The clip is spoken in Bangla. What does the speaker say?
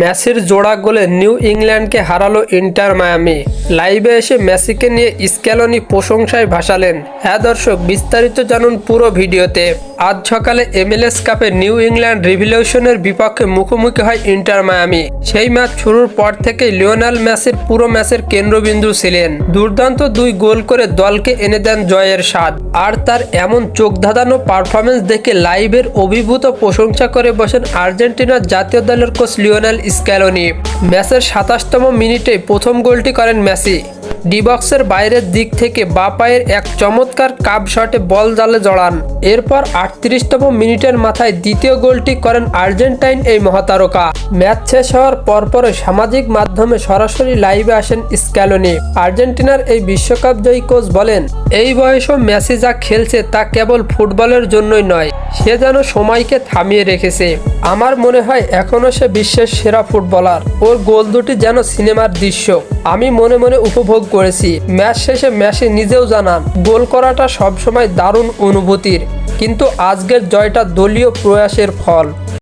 ম্যাসির জোড়া গোলে নিউ ইংল্যান্ডকে হারালো ইন্টার মায়ামি। লাইভে এসে মেসিকে নিয়ে স্ক্যালনি প্রশংসায় ভাসালেন। হ্যাঁ দর্শক, বিস্তারিত জানুন পুরো ভিডিওতে। আজ সকালে এমএলএস কাপে নিউ ইংল্যান্ড রিভলিউশনের বিপক্ষে মুখোমুখি হয় ইন্টার মায়ামি। সেই ম্যাচ শুরুর পর থেকে লিওনেল মেসির পুরো ম্যাচের কেন্দ্রবিন্দু ছিলেন। দুর্দান্ত দুই গোল করে দলকে এনে দেন জয়ের স্বাদ। আর তার এমন চোখ ধাঁধানো পারফরমেন্স দেখে লাইভের অভিভূত প্রশংসা করে বসেন আর্জেন্টিনার জাতীয় দলের কোচ লিওনেল স্ক্যালোনি ম্যাচের সাতাশতম মিনিটে প্রথম গোলটি করেন মেসি। ডিবক্সের বাইরের দিক থেকে বা পায়ের এক চমৎকার কাপ শটে বল জালে জড়ান। এরপর আটত্রিশতম মিনিটের মাথায় দ্বিতীয় গোলটি করেন আর্জেন্টাইন এই মহাতারকা। ম্যাচ শেষ হওয়ার পরপরই সামাজিক মাধ্যমে সরাসরি লাইভে আসেন স্ক্যালোনি। আর্জেন্টিনার এই বিশ্বকাপ জয়ী কোচ বলেন, এই বয়সও মেসি যা খেলছে তা কেবল ফুটবলের জন্যই নয়, সে যেন সময়কে থামিয়ে রেখেছে। আমার মনে হয় এখনও সে বিশ্বের সেরা ফুটবলার। ওর গোল দুটি যেন সিনেমার দৃশ্য। আমি মনে মনে উপভোগ করেছি। ম্যাচ শেষে মেসি নিজেও জানান, গোল করাটা সবসময় দারুণ অনুভূতির। কিন্তু আজকের জয়টা দলীয় প্রয়াসের ফল।